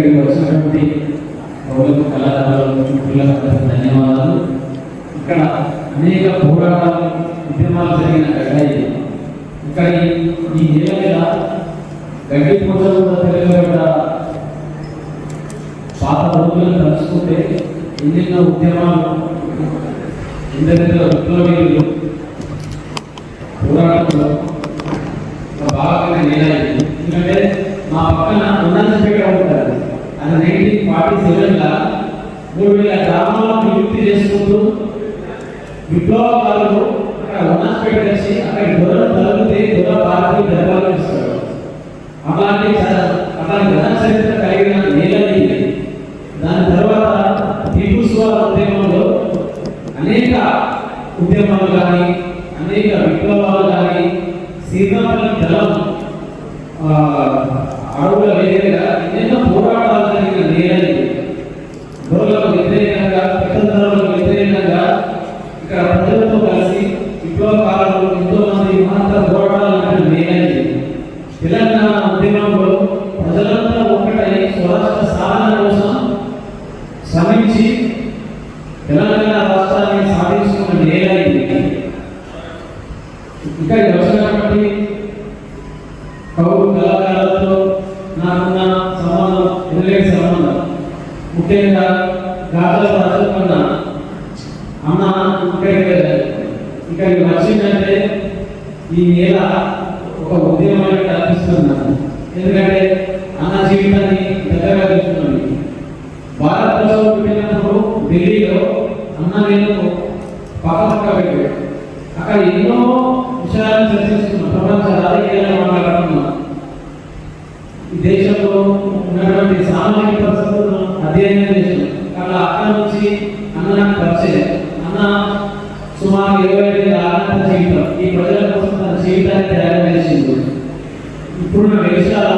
ఇక్కడికి వచ్చినటువంటి పౌరులకు కళాకారులకు మిత్రులకు ధన్యవాదాలు. ఇక్కడ అనేక పోరాటాలు ఉద్యమాలు జరిగిన గడ్డ ఇది. ఇక్కడ ఈ- నేల మీద గడ్డి పూజలు తెలియగల పాత రోజులను తలుచుకుంటే ఎన్నెన్నో ఉద్యమాలు ఎందరెందరో విప్లవీయులు పోరాటంలో ఒక భాగంగా నేరాలి ఎందుకంటే ఫార్టీ సెవెన్లో మూడు వేల గ్రామాలను విముక్తి చేసుకుంటూ విప్లవకారులు అక్కడ ఉన్నంతపేట వచ్చి అక్కడ దొర తలుపుతే దొర పార్టీ దర్బారు ఇస్తారు అలాంటి చ- అలాంటి ఘన చరిత్ర కలిగిన నేలని దాని తర్వాత టిపు సుల్తాన్ ఉద్యమంలో అనేక ఉద్యమాలు కానీ అనేక విప్లవాలు కానీ సీతాపల్లి దళం శ్రమించి తెలంగాణ రాష్ట్రాన్ని సాధించుకున్న నేల ఇంకా ఇక్కడ వచ్చినటువంటి కౌరు కళాకారులతో నాకున్న సంబంధం ఎదురేటి సంబంధం. ముఖ్యంగా గాథల రాజుకున్న అన్న ఇక్కడికి ఇక్కడికి వచ్చిందంటే ఈ నేల ఒక ఉద్యమానికి కల్పిస్తున్నాను ఎందుకంటే అన్న జీవితాన్ని దగ్గరగా చూస్తున్నాను భారత్లో వెళ్ళినప్పుడు ఢిల్లీలో అన్న నేను పక్క పక్క పెట్టాడు. అక్కడ ఎన్నో విషయాలు చర్చిస్తున్నాం. ప్రపంచ రాజకీయాలు మాట్లాడుతున్నాం ఈ దేశంలో ఉన్నటువంటి సామాజిక పరిస్థితులను అధ్యయనం చేస్తున్నాం. అక్కడ అక్కడ నుంచి అన్న నాకు పరిచయం. అన్న సుమారు ఇరవై ఐదు ఆనంద జీవితం. ఈ ప్రజల కోసం తన జీవితాన్ని తయారు చేసింది. ఇప్పుడున్న వేషాల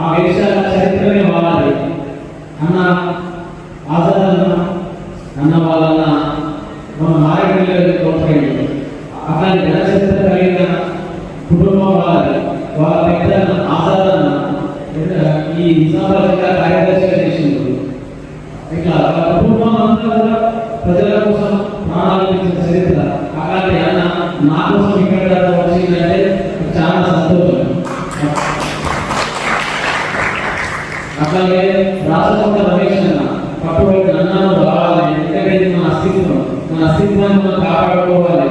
ఆ వేషాల చరిత్రనే వాళ్ళది అన్న ఆజాద్ అన్న అన్న వాళ్ళన్న మన మారేడుమిల్లి ప్రోత్సహించారు అట్లాంటి ఘన కలిగిన కుటుంబం వాళ్ళది. వాళ్ళ పెద్ద ఆజాద్ ఈ నిజామాబాద్ కార్యదర్శిగా చేసింది. ఇట్లా కుటుంబం అంతా కూడా ప్రజల కోసం ప్రాణాలు ఇచ్చిన చరిత్ర. అలాంటి అన్న నా కోసం ఇక్కడ వచ్చిందంటే చాలా సంతోషం. అట్లాగే రాష్ట్ర రమేష్ అన్న పట్టుబడి అన్నాను రావాలి ఎందుకంటే ఇది మన అస్తిత్వం మన అస్తిత్వాన్ని మనం కాపాడుకోవాలి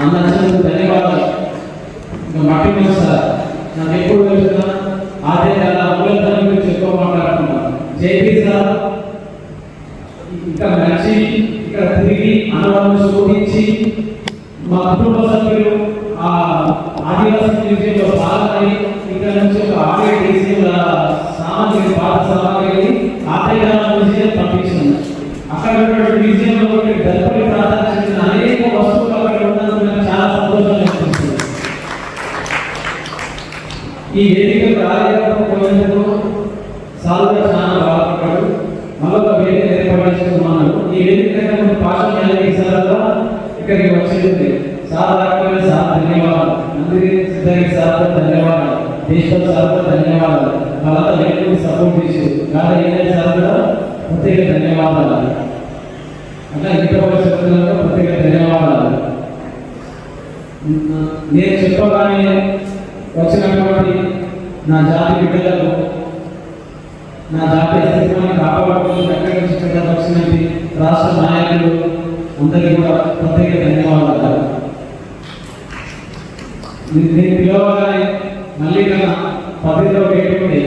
అన్న వచ్చినందుకు ధన్యవాదాలు ఇంకా మట్టి మీద సార్ నాకు ఎప్పుడు వెళ్తున్నా అదే కదా మూలధనం గురించి ఎక్కువ మాట్లాడుతున్నాను జైపీ సార్ ఇక్కడ నచ్చి ఇక్కడ తిరిగి అనుభవం శోధించి మా కుటుంబ సభ్యులు ఆ ఆదివాసీ మ్యూజియంలో పాల్గొని ఇక్కడ నుంచి ఒక ఆడియో మ్యూజియం సామాగ్రి పాత సామాగ్రి ఆటగాల మ్యూజియం పంపించింది. అక్కడ ఉన్నటువంటి మ్యూజియంలో ఒకటి ప్రాధాన్యత రాలేకపోయినందుకు సాధుగా చాలా బాధపడ్డాడు మరొక వేరే ఏర్పాటు చేసుకున్నాను ఈ వేదిక ముందు పాఠశాల వేసారా ఇక్కడికి వచ్చింది. సార్ రాకపోయిన సార్ ధన్యవాదాలు. అందరికీ సిద్ధయ్య సార్ ధన్యవాదాలు. దేశం సార్ ధన్యవాదాలు. తర్వాత వేదికకు సపోర్ట్ చేసి కానీ ఏదైనా సార్ కూడా ప్రత్యేక ధన్యవాదాలు. అట్లా ఇంత పరిస్థితుల్లో ప్రత్యేక ధన్యవాదాలు. నేను చెప్పగానే వచ్చినటువంటి నా జాతి బిడ్డలకు నా జాతి అస్తిత్వాన్ని కాపాడుకోవడానికి ఎక్కడి నుంచి ఇక్కడ వచ్చినటువంటి రాష్ట్ర నాయకులు అందరికీ కూడా ప్రత్యేక ధన్యవాదాలు. నేను పిలవగానే మళ్ళీ కన్నా పద్ధతిలో పెట్టుకుంటే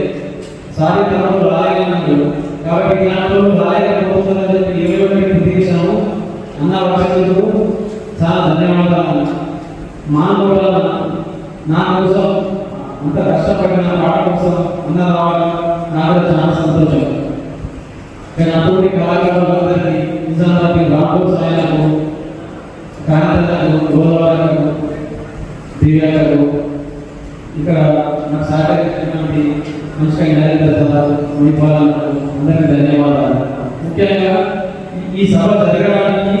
సారి తనకు కాబట్టి ఇలాంటి వాళ్ళు చెప్పి ఇరవై ఒకటి ప్రతీక్షాము అన్న వచ్చినందుకు చాలా ధన్యవాదాలు. మానవుల నా కోసం అంత కష్టపడిన పాట కోసం ఉన్న రావడం నాకు చాలా సంతోషం. కానీ అటువంటి కళాకారులందరికీ నిజానికి రాబోయే సాయాలకు కార్యక్రమాలకు గోదావరికి దివ్యాలకు ఇక్కడ నాకు సహకరించినటువంటి మంచిగా నరేంద్ర సార్ మణిపాలకు అందరికీ ధన్యవాదాలు. ముఖ్యంగా ఈ సభ జరగడానికి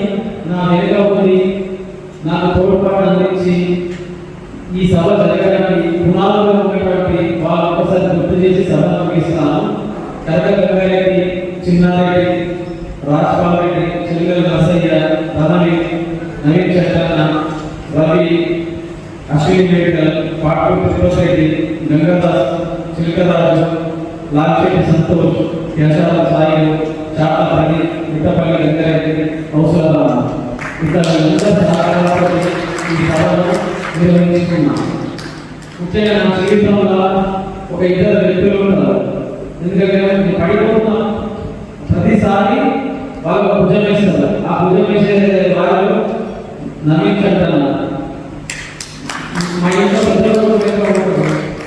రాజపాల్ రెడ్డి నరసయ్య తనవి నవీన్ చట్టన్న రవి అశ్విన్ మేడ్కల్ పాటూరు తిరుపతి రెడ్డి గంగాదాస్ చిలకరాజు లాల్చెట్టి సంతోష్ కేశాల సాయి చాట పని మిట్టపల్లి గంగారెడ్డి అవసరం ఇతర అందరి ఈ సభను నిర్వహించుకున్నాం ముఖ్యంగా నా జీవితంలో ఒక ఇద్దరు వ్యక్తులు ఉన్నారు ఎందుకంటే నేను పడిపోతున్నా ప్రతిసారి వాళ్ళు భుజం వేస్తారు చేసే భుజం వేసే వాళ్ళు మా ఇంట్లో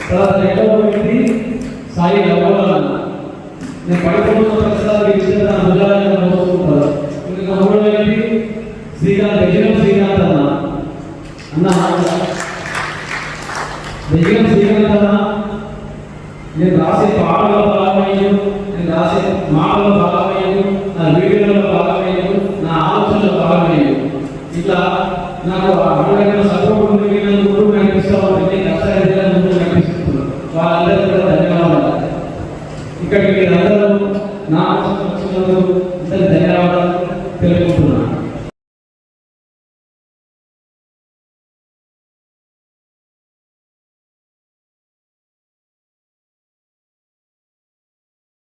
తర్వాత రెండవ వ్యక్తి సాయి నవ్వాలన్న నేను పడిపోతున్న ప్రతిసారి ఇచ్చిన నా భుజాలను మోసుకుంటారు ఇంకా మూడవ వ్యక్తి శ్రీకాంత్ శ్రీకాంత్ అన్న. అన్న దగ్గర శ్రీకాంత్ అన్న నేను రాసే పాటలో భాగమయ్యాను. నేను రాసే మాటలో భాగమయ్యాను. నా వీడియోలో భాగమయ్యాను. ఇట్లా నాకు అమరమైన సపోర్ట్ ముందు కనిపిస్తూ ఉంటుంది కష్టాలు ముందు కనిపిస్తున్నాను వాళ్ళందరూ కూడా ధన్యవాదాలు. ఇక్కడికి అందరూ